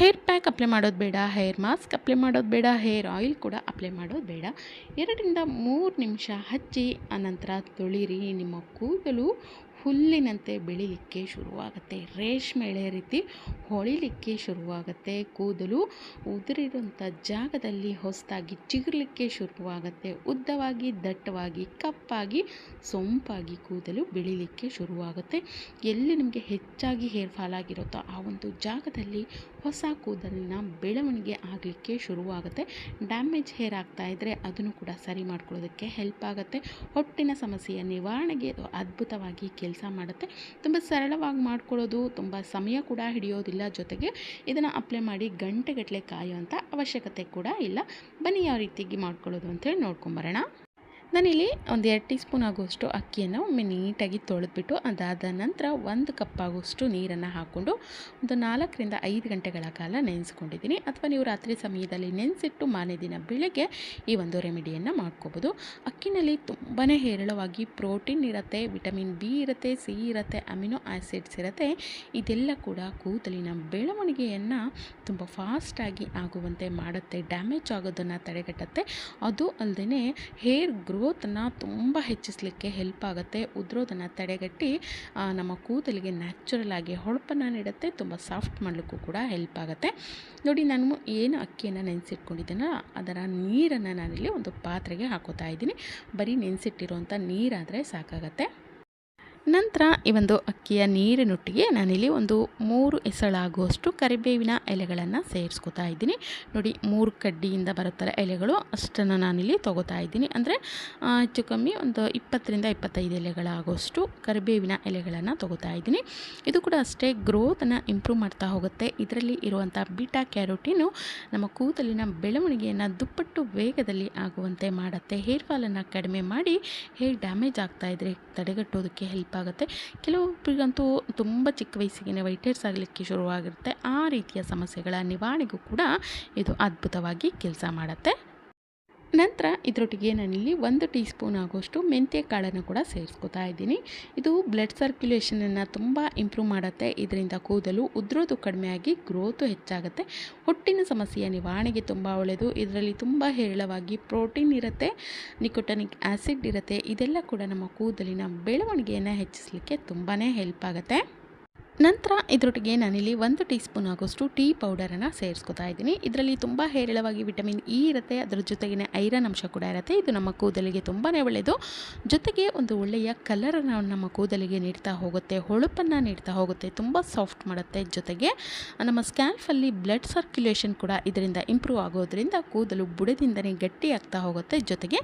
Hair pack apply ಮಾಡೋದು ಬೇಡ, hair mask apply ಮಾಡೋದು ಬೇಡ, ಹೇರ್ ಆಯಿಲ್ ಕೂಡ ಅಪ್ಲೈ ಮಾಡೋದು ಬೇಡ. ಎರಡರಿಂದ ಮೂರು ನಿಮಿಷ ಹಚ್ಚಿ, ಆನಂತರ ತೊಳಿರಿ. ನಿಮ್ಮ ಕೂದಲು ಹುಲ್ಲಿನಂತೆ ಬೆಳೀಲಿಕ್ಕೆ ಶುರುವಾಗುತ್ತೆ. ರೇಷ್ಮೆ ಎಳೆ ರೀತಿ ಹೊಳಿಲಿಕ್ಕೆ ಶುರುವಾಗುತ್ತೆ. ಕೂದಲು ಉದುರಿರುವಂಥ ಜಾಗದಲ್ಲಿ ಹೊಸದಾಗಿ ಚಿಗುರಲಿಕ್ಕೆ ಶುರುವಾಗುತ್ತೆ. ಉದ್ದವಾಗಿ, ದಟ್ಟವಾಗಿ, ಕಪ್ಪಾಗಿ, ಸೊಂಪಾಗಿ ಕೂದಲು ಬೆಳಿಲಿಕ್ಕೆ ಶುರುವಾಗುತ್ತೆ. ಎಲ್ಲಿ ನಿಮಗೆ ಹೆಚ್ಚಾಗಿ ಹೇರ್ ಫಾಲ್ ಆಗಿರುತ್ತೋ ಆ ಒಂದು ಜಾಗದಲ್ಲಿ ಹೊಸ ಕೂದಲಿನ ಬೆಳವಣಿಗೆ ಆಗಲಿಕ್ಕೆ ಶುರುವಾಗುತ್ತೆ. ಡ್ಯಾಮೇಜ್ ಹೇರ್ ಆಗ್ತಾ ಇದ್ದರೆ ಅದನ್ನು ಕೂಡ ಸರಿ ಮಾಡ್ಕೊಳ್ಳೋದಕ್ಕೆ ಹೆಲ್ಪ್ ಆಗುತ್ತೆ. ಹೊಟ್ಟಿನ ಸಮಸ್ಯೆಯ ನಿವಾರಣೆಗೆ ಅದ್ಭುತವಾಗಿ ಕೆಲಸ ಮಾಡುತ್ತೆ. ತುಂಬ ಸರಳವಾಗಿ ಮಾಡ್ಕೊಳ್ಳೋದು, ತುಂಬ ಸಮಯ ಕೂಡ ಹಿಡಿಯೋದಿಲ್ಲ ಜೊತೆಗೆ ಇದನ್ನು ಅಪ್ಲೈ ಮಾಡಿ ಗಂಟೆಗಟ್ಟಲೆ ಕಾಯುವಂಥ ಅವಶ್ಯಕತೆ ಕೂಡ ಇಲ್ಲ. ಬನ್ನಿ ಯಾವ ರೀತಿಗೆ ಮಾಡ್ಕೊಳ್ಳೋದು ಅಂತೇಳಿ ನೋಡ್ಕೊಂಬರೋಣ ನಾನಿಲ್ಲಿ ಒಂದು ಎರಡು ಟೀ ಸ್ಪೂನ್ ಆಗುವಷ್ಟು ಅಕ್ಕಿಯನ್ನು ಒಮ್ಮೆ ನೀಟಾಗಿ ತೊಳೆದ್ಬಿಟ್ಟು ಅದಾದ ನಂತರ ಒಂದು ಕಪ್ ಆಗುವಷ್ಟು ನೀರನ್ನು ಹಾಕ್ಕೊಂಡು ಒಂದು ನಾಲ್ಕರಿಂದ ಐದು ಗಂಟೆಗಳ ಕಾಲ ನೆನೆಸ್ಕೊಂಡಿದ್ದೀನಿ. ಅಥವಾ ನೀವು ರಾತ್ರಿ ಸಮಯದಲ್ಲಿ ನೆನೆಸಿಟ್ಟು ಮಾರನೇ ದಿನ ಬೆಳಗ್ಗೆ ಈ ಒಂದು ರೆಮಿಡಿಯನ್ನು ಮಾಡ್ಕೋಬೋದು. ಅಕ್ಕಿನಲ್ಲಿ ತುಂಬಾ ಹೇರಳವಾಗಿ ಪ್ರೋಟೀನ್ ಇರುತ್ತೆ, ವಿಟಮಿನ್ ಬಿ ಇರುತ್ತೆ, ಸಿ ಇರುತ್ತೆ, ಅಮಿನೋ ಆ್ಯಸಿಡ್ಸ್ ಇರುತ್ತೆ. ಇದೆಲ್ಲ ಕೂಡ ಕೂದಲಿನ ಬೆಳವಣಿಗೆಯನ್ನು ತುಂಬ ಫಾಸ್ಟಾಗಿ ಆಗುವಂತೆ ಮಾಡುತ್ತೆ, ಡ್ಯಾಮೇಜ್ ಆಗೋದನ್ನು ತಡೆಗಟ್ಟುತ್ತೆ. ಅದು ಅಲ್ಲದೆ ಹೇರ್ ಗ್ರೋತನ್ನು ತುಂಬ ಹೆಚ್ಚಿಸಲಿಕ್ಕೆ ಹೆಲ್ಪ್ ಆಗುತ್ತೆ. ಉದ್ರೋದನ್ನು ತಡೆಗಟ್ಟಿ ನಮ್ಮ ಕೂದಲಿಗೆ ನ್ಯಾಚುರಲ್ ಆಗಿ ಹೊಳಪನ್ನು ನೀಡುತ್ತೆ, ತುಂಬ ಸಾಫ್ಟ್ ಮಾಡಲಿಕ್ಕೂ ಕೂಡ ಹೆಲ್ಪ್ ಆಗುತ್ತೆ. ನೋಡಿ, ನಾನು ಏನು ಅಕ್ಕಿಯನ್ನು ನೆನೆಸಿಟ್ಕೊಂಡಿದ್ದೀನೋ, ಅದರ ನೀರನ್ನು ನಾನಿಲ್ಲಿ ಒಂದು ಪಾತ್ರೆಗೆ ಹಾಕೋತಾ ಇದ್ದೀನಿ. ಬರೀ ನೆನೆಸಿಟ್ಟಿರುವಂಥ ನೀರಾದರೆ ಸಾಕಾಗತ್ತೆ. ನಂತರ ಈ ಒಂದು ಅಕ್ಕಿಯ ನೀರಿನೊಟ್ಟಿಗೆ ನಾನಿಲ್ಲಿ ಒಂದು ಮೂರು ಎಸಳಾಗುವಷ್ಟು ಕರಿಬೇವಿನ ಎಲೆಗಳನ್ನು ಸೇರಿಸ್ಕೊತಾ ಇದ್ದೀನಿ. ನೋಡಿ, ಮೂರು ಕಡ್ಡಿಯಿಂದ ಬರುತ್ತಲ್ಲ ಎಲೆಗಳು, ಅಷ್ಟನ್ನು ನಾನಿಲ್ಲಿ ತೊಗೋತಾ ಇದ್ದೀನಿ. ಅಂದರೆ ಹೆಚ್ಚು ಕಮ್ಮಿ ಒಂದು ಇಪ್ಪತ್ತರಿಂದ ಇಪ್ಪತ್ತೈದು ಎಲೆಗಳಾಗುವಷ್ಟು ಕರಿಬೇವಿನ ಎಲೆಗಳನ್ನು ತೊಗೋತಾ ಇದ್ದೀನಿ. ಇದು ಕೂಡ ಅಷ್ಟೇ ಗ್ರೋತನ್ನು ಇಂಪ್ರೂವ್ ಮಾಡ್ತಾ ಹೋಗುತ್ತೆ. ಇದರಲ್ಲಿ ಇರುವಂಥ ಬೀಟಾ ಕ್ಯಾರೋಟೀನು ನಮ್ಮ ಕೂದಲಿನ ಬೆಳವಣಿಗೆಯನ್ನು ದುಪ್ಪಟ್ಟು ವೇಗದಲ್ಲಿ ಆಗುವಂತೆ ಮಾಡುತ್ತೆ. ಹೇರ್ ಫಾಲನ್ನು ಕಡಿಮೆ ಮಾಡಿ ಹೇರ್ ಡ್ಯಾಮೇಜ್ ಆಗ್ತಾ ಇದ್ದರೆ ತಡೆಗಟ್ಟೋದಕ್ಕೆ ಹೆಲ್ಪ್ ಆಗುತ್ತೆ ಕೆಲವೊಬ್ಬರಿಗಂತೂ ತುಂಬ ಚಿಕ್ಕ ವಯಸ್ಸಿಗೆ ವೈಟ್ ಹೇರ್ಸ್ ಆಗಲಿಕ್ಕೆ ಶುರುವಾಗಿರುತ್ತೆ. ಆ ರೀತಿಯ ಸಮಸ್ಯೆಗಳ ನಿವಾರಣೆಗೂ ಕೂಡ ಇದು ಅದ್ಭುತವಾಗಿ ಕೆಲಸ ಮಾಡುತ್ತೆ. ನಂತರ ಇದರೊಟ್ಟಿಗೆ ನಾನಿಲ್ಲಿ ಒಂದು ಟೀ ಸ್ಪೂನ್ ಆಗುವಷ್ಟು ಮೆಂತ್ಯ ಕಾಳನ್ನು ಕೂಡ ಸೇರಿಸ್ಕೊತಾ ಇದ್ದೀನಿ. ಇದು ಬ್ಲಡ್ ಸರ್ಕ್ಯುಲೇಷನನ್ನು ತುಂಬ ಇಂಪ್ರೂವ್ ಮಾಡುತ್ತೆ. ಇದರಿಂದ ಕೂದಲು ಉದ್ರೋದು ಕಡಿಮೆಯಾಗಿ ಗ್ರೋತು ಹೆಚ್ಚಾಗುತ್ತೆ. ಹೊಟ್ಟಿನ ಸಮಸ್ಯೆಯ ನಿವಾರಣೆಗೆ ತುಂಬ ಒಳ್ಳೆಯದು. ಇದರಲ್ಲಿ ತುಂಬ ಹೇರಳವಾಗಿ ಪ್ರೋಟೀನ್ ಇರುತ್ತೆ, ನಿಕೋಟನಿಕ್ ಆ್ಯಸಿಡ್ ಇರುತ್ತೆ. ಇದೆಲ್ಲ ಕೂಡ ನಮ್ಮ ಕೂದಲಿನ ಬೆಳವಣಿಗೆಯನ್ನು ಹೆಚ್ಚಿಸಲಿಕ್ಕೆ ತುಂಬಾ ಹೆಲ್ಪ್ ಆಗುತ್ತೆ. ನಂತರ ಇದರೊಟ್ಟಿಗೆ ನಾನಿಲ್ಲಿ ಒಂದು ಟೀ ಸ್ಪೂನ್ ಆಗೋಷ್ಟು ಟೀ ಪೌಡರನ್ನು ಸೇರಿಸ್ಕೊತಾ ಇದ್ದೀನಿ. ಇದರಲ್ಲಿ ತುಂಬ ಹೇರಳವಾಗಿ ವಿಟಮಿನ್ ಇ ಇರುತ್ತೆ. ಅದರ ಜೊತೆಗೆ ಐರನ್ ಅಂಶ ಕೂಡ ಇರುತ್ತೆ. ಇದು ನಮ್ಮ ಕೂದಲಿಗೆ ತುಂಬಾ ಒಳ್ಳೆಯದು. ಜೊತೆಗೆ ಒಂದು ಒಳ್ಳೆಯ ಕಲರನ್ನು ನಮ್ಮ ಕೂದಲಿಗೆ ನೀಡ್ತಾ ಹೋಗುತ್ತೆ. ಹೊಳಪನ್ನು ನೀಡ್ತಾ ಹೋಗುತ್ತೆ. ತುಂಬ ಸಾಫ್ಟ್ ಮಾಡುತ್ತೆ. ಜೊತೆಗೆ ನಮ್ಮ ಸ್ಕ್ಯಾಲ್ಫಲ್ಲಿ ಬ್ಲಡ್ ಸರ್ಕ್ಯುಲೇಷನ್ ಕೂಡ ಇದರಿಂದ ಇಂಪ್ರೂವ್ ಆಗೋದ್ರಿಂದ ಕೂದಲು ಬುಡದಿಂದನೇ ಗಟ್ಟಿ ಆಗ್ತಾ ಹೋಗುತ್ತೆ. ಜೊತೆಗೆ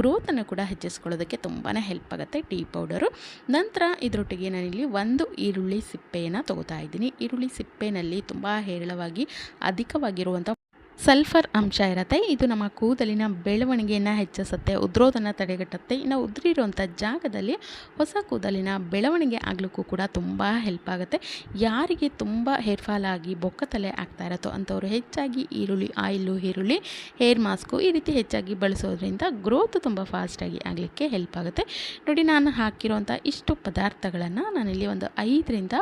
ಗ್ರೋತನ್ನು ಕೂಡ ಹೆಚ್ಚಿಸ್ಕೊಳ್ಳೋದಕ್ಕೆ ತುಂಬಾ ಹೆಲ್ಪ್ ಆಗುತ್ತೆ ಟೀ ಪೌಡರು. ನಂತರ ಇದರೊಟ್ಟಿಗೆ ನಾನಿಲ್ಲಿ ಒಂದು ಈರುಳ್ಳಿ ಸಿಪ್ಪೆಯನ್ನು ತಗೋತಾ ಇದ್ದೀನಿ. ಈರುಳ್ಳಿ ಸಿಪ್ಪೆನಲ್ಲಿ ತುಂಬ ಹೇರಳವಾಗಿ ಅಧಿಕವಾಗಿರುವಂಥ ಸಲ್ಫರ್ ಅಂಶ ಇರುತ್ತೆ. ಇದು ನಮ್ಮ ಕೂದಲಿನ ಬೆಳವಣಿಗೆಯನ್ನು ಹೆಚ್ಚಿಸುತ್ತೆ. ಉದ್ರೋದನ್ನು ತಡೆಗಟ್ಟುತ್ತೆ. ಇನ್ನು ಉದುರಿರುವಂಥ ಜಾಗದಲ್ಲಿ ಹೊಸ ಕೂದಲಿನ ಬೆಳವಣಿಗೆ ಆಗಲಿಕ್ಕೂ ಕೂಡ ತುಂಬ ಹೆಲ್ಪ್ ಆಗುತ್ತೆ. ಯಾರಿಗೆ ತುಂಬ ಹೇರ್ ಫಾಲ್ ಆಗಿ ಬೊಕ್ಕ ತಲೆ ಆಗ್ತಾ ಇರತ್ತೋ ಅಂಥವ್ರು ಹೆಚ್ಚಾಗಿ ಈರುಳ್ಳಿ, ಆಯಿಲು, ಈರುಳ್ಳಿ ಹೇರ್ ಮಾಸ್ಕು ಈ ರೀತಿ ಹೆಚ್ಚಾಗಿ ಬಳಸೋದ್ರಿಂದ ಗ್ರೋತ್ ತುಂಬ ಫಾಸ್ಟಾಗಿ ಆಗಲಿಕ್ಕೆ ಹೆಲ್ಪ್ ಆಗುತ್ತೆ. ನೋಡಿ, ನಾನು ಹಾಕಿರುವಂಥ ಇಷ್ಟು ಪದಾರ್ಥಗಳನ್ನು ನಾನಿಲ್ಲಿ ಒಂದು ಐದರಿಂದ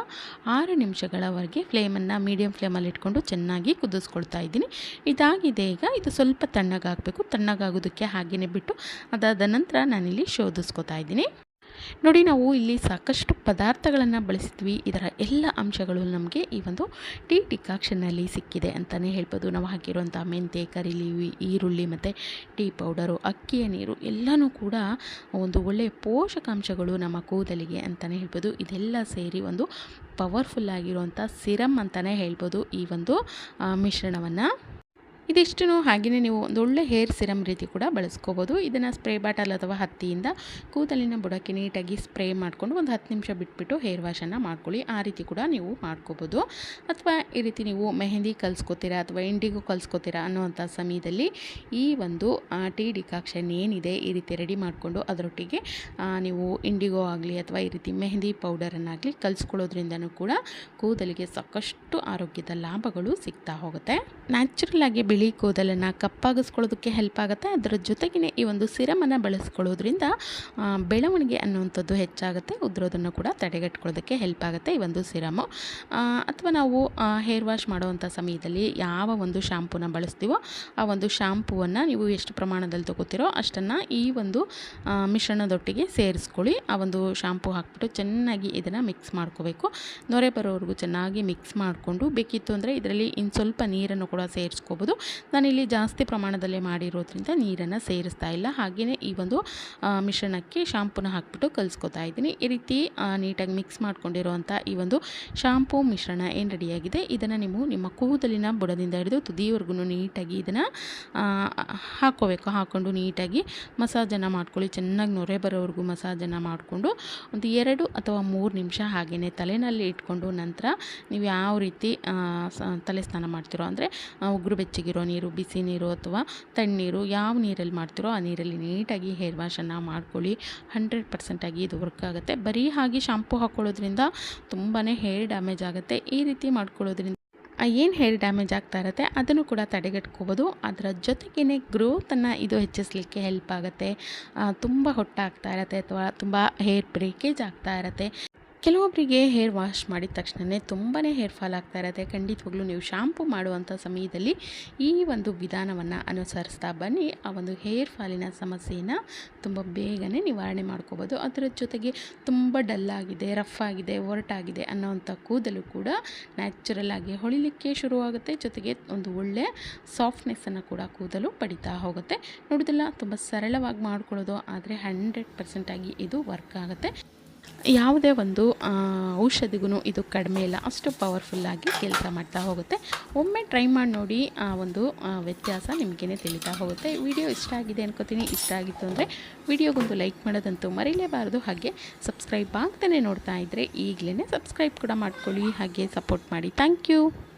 ಆರು ನಿಮಿಷಗಳವರೆಗೆ ಫ್ಲೇಮನ್ನು ಮೀಡಿಯಮ್ ಫ್ಲೇಮಲ್ಲಿ ಇಟ್ಕೊಂಡು ಚೆನ್ನಾಗಿ ಕುದಿಸ್ಕೊಳ್ತಾ ಇದ್ದೀನಿ. ಇದಾಗಿದೆ ಈಗ. ಇದು ಸ್ವಲ್ಪ ತಣ್ಣಗಾಗಬೇಕು. ತಣ್ಣಗಾಗೋದಕ್ಕೆ ಹಾಗೆಯೇ ಬಿಟ್ಟು ಅದಾದ ನಂತರ ನಾನಿಲ್ಲಿ ಶೋಧಿಸ್ಕೊತಾ ಇದ್ದೀನಿ. ನೋಡಿ, ನಾವು ಇಲ್ಲಿ ಸಾಕಷ್ಟು ಪದಾರ್ಥಗಳನ್ನು ಬಳಸಿದ್ವಿ. ಇದರ ಎಲ್ಲ ಅಂಶಗಳು ನಮಗೆ ಈ ಒಂದು ಟೀ ಡಿಕಾಕ್ಷನ್ನಲ್ಲಿ ಸಿಕ್ಕಿದೆ ಅಂತಲೇ ಹೇಳ್ಬೋದು. ನಾವು ಹಾಕಿರುವಂಥ ಮೆಂತೆ ಕರಿಲಿ ಈರುಳ್ಳಿ ಮತ್ತು ಟೀ ಪೌಡರು ಅಕ್ಕಿಯ ನೀರು ಎಲ್ಲನೂ ಕೂಡ ಒಂದು ಒಳ್ಳೆಯ ಪೋಷಕಾಂಶಗಳು ನಮ್ಮ ಕೂದಲಿಗೆ ಅಂತಲೇ ಹೇಳ್ಬೋದು. ಇದೆಲ್ಲ ಸೇರಿ ಒಂದು ಪವರ್ಫುಲ್ ಆಗಿರುವಂಥ ಸಿರಮ್ ಅಂತಲೇ ಹೇಳ್ಬೋದು ಈ ಒಂದು ಮಿಶ್ರಣವನ್ನು. ಇದಿಷ್ಟು ಹಾಗೆಯೇ ನೀವು ಒಂದು ಒಳ್ಳೆ ಹೇರ್ ಸಿರಮ್ ರೀತಿ ಕೂಡ ಬಳಸ್ಕೋಬೋದು. ಇದನ್ನು ಸ್ಪ್ರೇ ಬಾಟಲ್ ಅಥವಾ ಹತ್ತಿಯಿಂದ ಕೂದಲಿನ ಬುಡಕ್ಕೆ ನೀಟಾಗಿ ಸ್ಪ್ರೇ ಮಾಡಿಕೊಂಡು ಒಂದು ಹತ್ತು ನಿಮಿಷ ಬಿಟ್ಬಿಟ್ಟು ಹೇರ್ ವಾಶನ್ನು ಮಾಡ್ಕೊಳ್ಳಿ. ಆ ರೀತಿ ಕೂಡ ನೀವು ಮಾಡ್ಕೋಬೋದು. ಅಥವಾ ಈ ರೀತಿ ನೀವು ಮೆಹಂದಿ ಕಲಿಸ್ಕೋತೀರಾ ಅಥವಾ ಇಂಡಿಗೋ ಕಲಿಸ್ಕೋತೀರಾ ಅನ್ನೋವಂಥ ಸಮಯದಲ್ಲಿ ಈ ಒಂದು ಟೀ ಡಿಕಾಕ್ಷನ್ ಏನಿದೆ ಈ ರೀತಿ ರೆಡಿ ಮಾಡಿಕೊಂಡು ಅದರೊಟ್ಟಿಗೆ ನೀವು ಇಂಡಿಗೋ ಆಗಲಿ ಅಥವಾ ಈ ರೀತಿ ಮೆಹಂದಿ ಪೌಡರನ್ನಾಗಲಿ ಕಲಿಸ್ಕೊಳ್ಳೋದ್ರಿಂದನೂ ಕೂಡ ಕೂದಲಿಗೆ ಸಾಕಷ್ಟು ಆರೋಗ್ಯದ ಲಾಭಗಳು ಸಿಗ್ತಾ ಹೋಗುತ್ತೆ. ನ್ಯಾಚುರಲ್ ಆಗಿ ಬಿಳಿ ಕೂದಲನ್ನು ಕಪ್ಪಾಗಿಸ್ಕೊಳ್ಳೋದಕ್ಕೆ ಹೆಲ್ಪ್ ಆಗುತ್ತೆ. ಅದರ ಜೊತೆಗೇ ಈ ಒಂದು ಸಿರಮನ್ನು ಬಳಸ್ಕೊಳ್ಳೋದ್ರಿಂದ ಬೆಳವಣಿಗೆ ಅನ್ನುವಂಥದ್ದು ಹೆಚ್ಚಾಗುತ್ತೆ. ಉದ್ರೋದನ್ನು ಕೂಡ ತಡೆಗಟ್ಕೊಳ್ಳೋದಕ್ಕೆ ಹೆಲ್ಪ್ ಆಗುತ್ತೆ ಈ ಒಂದು ಸಿರಮು. ಅಥವಾ ನಾವು ಹೇರ್ ವಾಶ್ ಮಾಡುವಂಥ ಸಮಯದಲ್ಲಿ ಯಾವ ಒಂದು ಶಾಂಪೂನ ಬಳಸ್ತೀವೋ, ಆ ಒಂದು ಶಾಂಪೂವನ್ನು ನೀವು ಎಷ್ಟು ಪ್ರಮಾಣದಲ್ಲಿ ತಗೋತಿರೋ ಅಷ್ಟನ್ನು ಈ ಒಂದು ಮಿಶ್ರಣದೊಟ್ಟಿಗೆ ಸೇರಿಸ್ಕೊಳ್ಳಿ. ಆ ಒಂದು ಶಾಂಪೂ ಹಾಕ್ಬಿಟ್ಟು ಚೆನ್ನಾಗಿ ಇದನ್ನು ಮಿಕ್ಸ್ ಮಾಡ್ಕೋಬೇಕು. ನೊರೆ ಬರೋವರೆಗೂ ಚೆನ್ನಾಗಿ ಮಿಕ್ಸ್ ಮಾಡಿಕೊಂಡು, ಬೇಕಿತ್ತು ಅಂದರೆ ಇದರಲ್ಲಿ ಇನ್ನು ಸ್ವಲ್ಪ ನೀರನ್ನು ಕೂಡ ಸೇರಿಸ್ಕೋಬೋದು. ನಾನಿಲ್ಲಿ ಜಾಸ್ತಿ ಪ್ರಮಾಣದಲ್ಲಿ ಮಾಡಿರೋದ್ರಿಂದ ನೀರನ್ನು ಸೇರಿಸ್ತಾ ಇಲ್ಲ. ಹಾಗೆಯೇ ಈ ಒಂದು ಮಿಶ್ರಣಕ್ಕೆ ಶಾಂಪೂನ ಹಾಕಿಬಿಟ್ಟು ಕಲಿಸ್ಕೊತಾ ಇದ್ದೀನಿ. ಈ ರೀತಿ ನೀಟಾಗಿ ಮಿಕ್ಸ್ ಮಾಡ್ಕೊಂಡಿರೋವಂಥ ಈ ಒಂದು ಶಾಂಪೂ ಮಿಶ್ರಣ ಏನು ರೆಡಿಯಾಗಿದೆ, ಇದನ್ನು ನೀವು ನಿಮ್ಮ ಕೂದಲಿನ ಬುಡದಿಂದ ಹಿಡಿದು ತುದಿಯವರೆಗೂ ನೀಟಾಗಿ ಇದನ್ನು ಹಾಕ್ಕೋಬೇಕು ಹಾಕ್ಕೊಂಡು ನೀಟಾಗಿ ಮಸಾಜನ್ನು ಮಾಡ್ಕೊಳ್ಳಿ. ಚೆನ್ನಾಗಿ ನೊರೆ ಬರೋವರೆಗೂ ಮಸಾಜನ್ನು ಮಾಡಿಕೊಂಡು ಒಂದು ಎರಡು ಅಥವಾ ಮೂರು ನಿಮಿಷ ಹಾಗೆಯೇ ತಲೆನಲ್ಲಿ ಇಟ್ಕೊಂಡು ನಂತರ ನೀವು ಯಾವ ರೀತಿ ತಲೆ ಸ್ನಾನ ಮಾಡ್ತೀರೋ ಅಂದರೆ ಉಗುರು ಬೆಚ್ಚಗಿರೋ ನೀರು ಬಿಸಿ ನೀರು ಅಥವಾ ತಣ್ಣೀರು ಯಾವ ನೀರಲ್ಲಿ ಮಾಡ್ತೀರೋ ಆ ನೀರಲ್ಲಿ ನೀಟಾಗಿ ಹೇರ್ ವಾಶನ್ನು ಮಾಡ್ಕೊಳ್ಳಿ. ಹಂಡ್ರೆಡ್ ಪರ್ಸೆಂಟಾಗಿ ಇದು ವರ್ಕ್ ಆಗುತ್ತೆ. ಬರೀ ಹಾಗೆ ಶಾಂಪು ಹಾಕ್ಕೊಳ್ಳೋದ್ರಿಂದ ತುಂಬಾ ಹೇರ್ ಡ್ಯಾಮೇಜ್ ಆಗುತ್ತೆ. ಈ ರೀತಿ ಮಾಡ್ಕೊಳ್ಳೋದ್ರಿಂದ ಏನು ಹೇರ್ ಡ್ಯಾಮೇಜ್ ಆಗ್ತಾ ಇರುತ್ತೆ ಅದನ್ನು ಕೂಡ ತಡೆಗಟ್ಕೋಬೋದು. ಅದರ ಜೊತೆಗೇ ಗ್ರೋತನ್ನು ಇದು ಹೆಚ್ಚಿಸ್ಲಿಕ್ಕೆ ಹೆಲ್ಪ್ ಆಗುತ್ತೆ. ತುಂಬ ಹೊಟ್ಟಾಗ್ತಾ ಇರುತ್ತೆ ಅಥವಾ ತುಂಬ ಹೇರ್ ಬ್ರೇಕೇಜ್ ಆಗ್ತಾ ಇರುತ್ತೆ. ಕೆಲವೊಬ್ಬರಿಗೆ ಹೇರ್ ವಾಶ್ ಮಾಡಿದ ತಕ್ಷಣವೇ ತುಂಬಾ ಹೇರ್ ಫಾಲ್ ಆಗ್ತಾ ಇರುತ್ತೆ. ಖಂಡಿತವಾಗ್ಲೂ ನೀವು ಶಾಂಪು ಮಾಡುವಂಥ ಸಮಯದಲ್ಲಿ ಈ ಒಂದು ವಿಧಾನವನ್ನು ಅನುಸರಿಸ್ತಾ ಬನ್ನಿ. ಆ ಒಂದು ಹೇರ್ ಫಾಲಿನ ಸಮಸ್ಯೆಯನ್ನು ತುಂಬ ಬೇಗನೆ ನಿವಾರಣೆ ಮಾಡ್ಕೋಬೋದು. ಅದರ ಜೊತೆಗೆ ತುಂಬ ಡಲ್ ಆಗಿದೆ ರಫ್ ಆಗಿದೆ, ಒರಟಾಗಿದೆ ಅನ್ನೋವಂಥ ಕೂದಲು ಕೂಡ ನ್ಯಾಚುರಲ್ ಆಗಿ ಹೊಳಿಲಿಕ್ಕೆ ಶುರುವಾಗುತ್ತೆ. ಜೊತೆಗೆ ಒಂದು ಒಳ್ಳೆ ಸಾಫ್ಟ್ನೆಸ್ಸನ್ನು ಕೂಡ ಕೂದಲು ಪಡಿತಾ ಹೋಗುತ್ತೆ. ನೋಡೋದಿಲ್ಲ ತುಂಬ ಸರಳವಾಗಿ ಮಾಡ್ಕೊಳ್ಳೋದು, ಆದರೆ ಹಂಡ್ರೆಡ್ ಪರ್ಸೆಂಟಾಗಿ ಇದು ವರ್ಕ್ ಆಗುತ್ತೆ. ಯಾವುದೇ ಒಂದು ಔಷಧಿಗೂ ಇದು ಕಡಿಮೆ ಇಲ್ಲ. ಅಷ್ಟು ಪವರ್ಫುಲ್ಲಾಗಿ ಕೆಲಸ ಮಾಡ್ತಾ ಹೋಗುತ್ತೆ. ಒಮ್ಮೆ ಟ್ರೈ ಮಾಡಿ ನೋಡಿ, ಆ, ಒಂದು ವ್ಯತ್ಯಾಸ ನಿಮಗೇನೆ ತಿಳಿತಾ ಹೋಗುತ್ತೆ. ವಿಡಿಯೋ ಇಷ್ಟ ಆಗಿದೆ ಅನ್ಕೋತೀನಿ. ಇಷ್ಟ ಆಗಿತ್ತು ಅಂದರೆ ವಿಡಿಯೋಗೊಂದು ಲೈಕ್ ಮಾಡೋದಂತೂ ಮರೀಲೇಬಾರದು. ಹಾಗೆ ಸಬ್ಸ್ಕ್ರೈಬ್ ಆಗ್ತಾನೆ ನೋಡ್ತಾ ಇದ್ದರೆ ಈಗಲೇ ಸಬ್ಸ್ಕ್ರೈಬ್ ಕೂಡ ಮಾಡ್ಕೊಳ್ಳಿ. ಹಾಗೆ ಸಪೋರ್ಟ್ ಮಾಡಿ. Thank you